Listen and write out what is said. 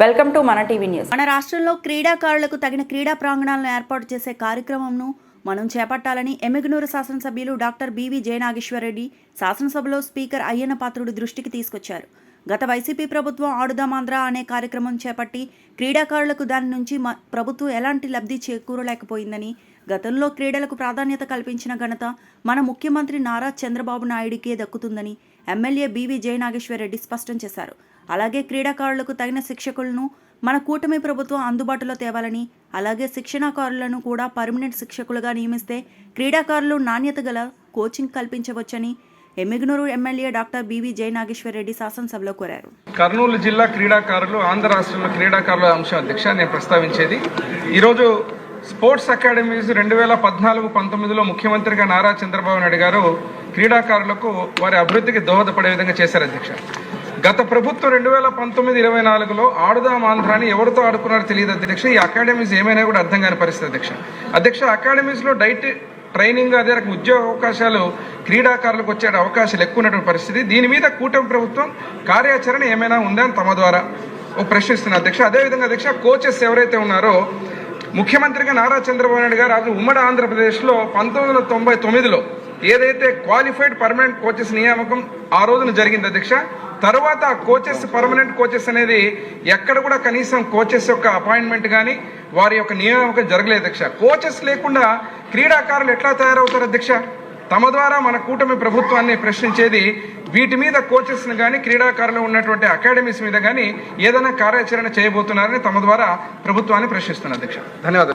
Welcome to మన TV news. మన రాష్ట్రంలో క్రీడాకారులకు తగిన క్రీడా ప్రాంగణాలను ఏర్పాటు చేసే కార్యక్రమంను మనం చేపట్టాలని ఎమ్మిగనూరు శాసనసభ్యులు డాక్టర్ బీవీ జయనాగేశ్వరరెడ్డి శాసనసభలో స్పీకర్ అయ్యన్న పాత్రుడి దృష్టికి తీసుకొచ్చారు. గత వైసీపీ ప్రభుత్వం ఆడుదామాంధ్ర అనే కార్యక్రమం చేపట్టి క్రీడాకారులకు దాని నుంచి ప్రభుత్వం ఎలాంటి లబ్ధి చేకూరలేకపోయిందని గతంలో క్రీడలకు ప్రాధాన్యత కల్పించిన ఘనత మన ముఖ్యమంత్రి నారా చంద్రబాబు నాయుడికే దక్కుతుందని ఎమ్మెల్యే బీవీ జయనాగేశ్వరరెడ్డి స్పష్టం చేశారు. అలాగే క్రీడాకారులకు తగిన శిక్షకులను మన కూటమి ప్రభుత్వం అందుబాటులో తేవాలని అలాగే శిక్షణాకారులను కూడా పర్మనెంట్ శిక్షకులుగా నియమిస్తే క్రీడాకారులు నాణ్యత గల coaching కల్పించవచ్చని Emmiganur MLA doctor BV Jayanageswara Reddy శాసనసభలో కోరారు. కర్నూలు జిల్లా క్రీడాకారులు ఆంధ్ర రాష్ట్రంలో క్రీడాకారుల అంశం అధ్యక్ష నేను ప్రస్తావించేది. ఈరోజు స్పోర్ట్స్ అకాడమీస్ రెండు వేల పద్నాలుగు పంతొమ్మిదిలో ముఖ్యమంత్రిగా నారా చంద్రబాబు నాయుడు గారు క్రీడాకారులకు వారి అభివృద్ధికి దోహదపడే విధంగా చేశారు అధ్యక్ష. గత ప్రభుత్వం రెండు వేల పంతొమ్మిది ఇరవై నాలుగులో ఆడుదాం ఆంధ్రాని ఎవరితో ఆడుకున్నారో తెలియదు అధ్యక్ష. ఈ అకాడమీస్ ఏమైనా కూడా అర్థం కాని పరిస్థితి అధ్యక్ష. అధ్యక్ష అకాడమీస్లో డైట్ ట్రైనింగ్ అదే రకం ఉద్యోగ అవకాశాలు క్రీడాకారులకు వచ్చే అవకాశాలు ఎక్కువ ఉన్నటువంటి పరిస్థితి. దీని మీద కూటమి ప్రభుత్వం కార్యాచరణ ఏమైనా ఉందా అని తమ ద్వారా ఒక ప్రశ్నిస్తున్న అధ్యక్ష. అదేవిధంగా అధ్యక్ష కోచెస్ ఎవరైతే ఉన్నారో ముఖ్యమంత్రిగా నారా చంద్రబాబు నాయుడు గారు అది ఉమ్మడి ఆంధ్రప్రదేశ్లో పంతొమ్మిది వందల తొంభై తొమ్మిదిలో ఏదైతే క్వాలిఫైడ్ పర్మనెంట్ కోచెస్ నియామకం ఆ రోజున జరిగింది అధ్యక్ష తర్వాత ఆ కోచెస్ పర్మనెంట్ కోచెస్ అనేది ఎక్కడ కూడా కనీసం కోచెస్ యొక్క అపాయింట్మెంట్ కానీ వారి యొక్క నియామకం జరగలేదు అధ్యక్ష కోచెస్ లేకుండా క్రీడాకారులు ఎట్లా తయారవుతారు అధ్యక్ష తమ ద్వారా మన కూటమి ప్రభుత్వాన్ని ప్రశ్నించేది వీటి మీద కోచెస్ని కానీ క్రీడాకారులు ఉన్నటువంటి అకాడమీస్ మీద కానీ ఏదైనా కార్యాచరణ చేయబోతున్నారని తమ ద్వారా ప్రభుత్వాన్ని ప్రశ్నిస్తున్నారు అధ్యక్ష ధన్యవాదాలు.